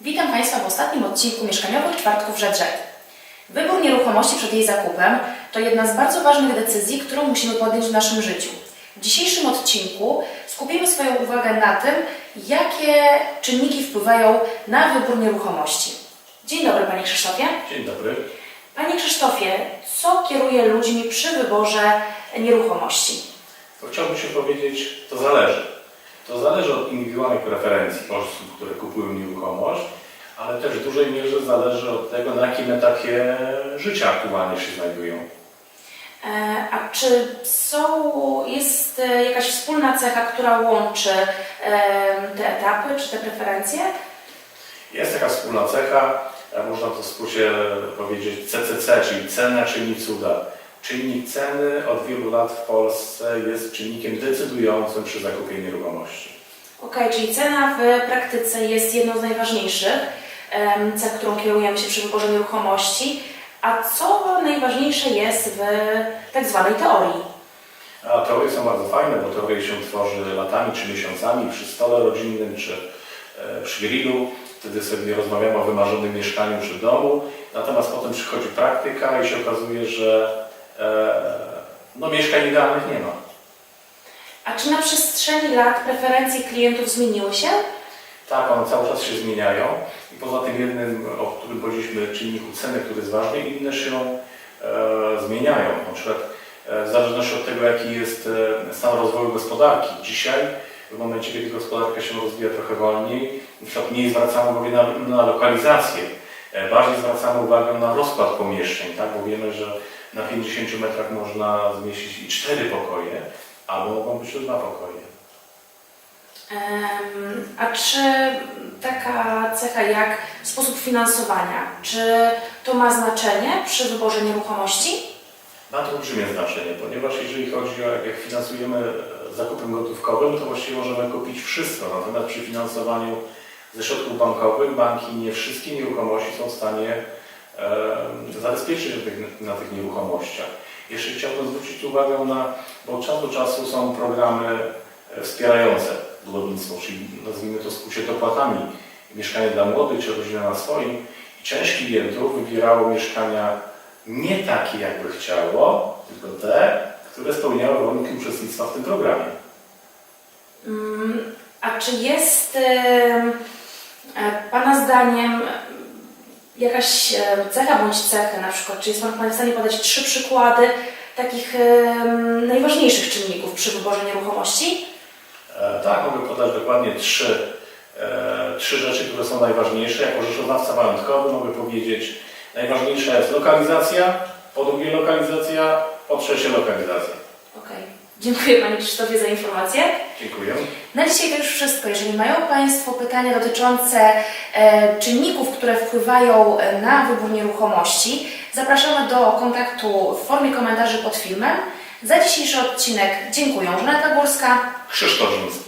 Witam Państwa w ostatnim odcinku Mieszkaniowych Czwartków Rzet Rzet. Wybór nieruchomości przed jej zakupem to jedna z bardzo ważnych decyzji, którą musimy podjąć w naszym życiu. W dzisiejszym odcinku skupimy swoją uwagę na tym, jakie czynniki wpływają na wybór nieruchomości. Dzień dobry Panie Krzysztofie. Dzień dobry. Panie Krzysztofie, co kieruje ludźmi przy wyborze nieruchomości? To chciałbym się powiedzieć, to zależy. Zależy od indywidualnych preferencji osób, które kupują nieruchomość, ale też w dużej mierze zależy od tego, na jakim etapie życia aktualnie się znajdują. E, A czy są, jest e, jakaś wspólna cecha, która łączy e, te etapy czy te preferencje? Jest taka wspólna cecha, można to w skrócie powiedzieć CCC, czyli cena czyni cuda. Czynnik ceny od wielu lat w Polsce jest czynnikiem decydującym przy zakupie nieruchomości. Okej, czyli cena w praktyce jest jedną z najważniejszych cech, którą kierujemy się przy wyborze nieruchomości. A co najważniejsze jest w tak zwanej teorii? A teorie są bardzo fajne, bo teorie się tworzy latami czy miesiącami przy stole rodzinnym czy e, przy grillu. Wtedy sobie rozmawiamy o wymarzonym mieszkaniu czy domu. Natomiast potem przychodzi praktyka i się okazuje, że e, no, mieszkań idealnych nie ma. A czy na przestrzeni lat preferencje klientów zmieniły się? Tak, one cały czas się zmieniają i poza tym jednym, o którym powiedzieliśmy, czynniku ceny, który jest ważny, inne się e, zmieniają. Na przykład e, w zależności od tego, jaki jest e, stan rozwoju gospodarki. Dzisiaj, w momencie, kiedy gospodarka się rozwija trochę wolniej, na przykład mniej zwracamy uwagę na, na lokalizację, e, bardziej zwracamy uwagę na rozkład pomieszczeń, tak? bo wiemy, że na 50 metrach można zmieścić i cztery pokoje, albo mogą być to dwa pokoje. Em, A czy taka cecha jak sposób finansowania, czy to ma znaczenie przy wyborze nieruchomości? Ma to olbrzymie znaczenie, ponieważ jeżeli chodzi o jak finansujemy e, zakupem gotówkowym, to właściwie możemy kupić wszystko. Natomiast przy finansowaniu ze środków bankowych banki nie wszystkie nieruchomości są w stanie e, zabezpieczyć na tych, nieruchomościach. Jeszcze chciałbym zwrócić uwagę na, bo od czasu do czasu są programy e, wspierające budownictwo, czyli nazwijmy to w skrócie dopłatami. Mieszkanie dla młodych czy rodzina na swoim. I część klientów wybierało mieszkania nie takie, jakby chciało, tylko te, które spełniały warunki uczestnictwa w tym programie. Mm, A czy jest e, Pana zdaniem jakaś cecha bądź cechy, na przykład, czy jest Pan, w stanie podać trzy przykłady takich najważniejszych czynników przy wyborze nieruchomości? E, tak, mogę podać dokładnie trzy, e, trzy rzeczy, które są najważniejsze. Jako rzeczoznawca majątkowy mogę powiedzieć, najważniejsza jest lokalizacja, po drugie lokalizacja, po trzecie lokalizacja. Dziękuję Panie Krzysztofie za informację. Dziękuję. Na dzisiaj to już wszystko. Jeżeli mają Państwo pytania dotyczące e, czynników, które wpływają e, na wybór nieruchomości, zapraszamy do kontaktu w formie komentarzy pod filmem. Za dzisiejszy odcinek dziękuję. Żaneta Górska. Krzysztof Rzymski.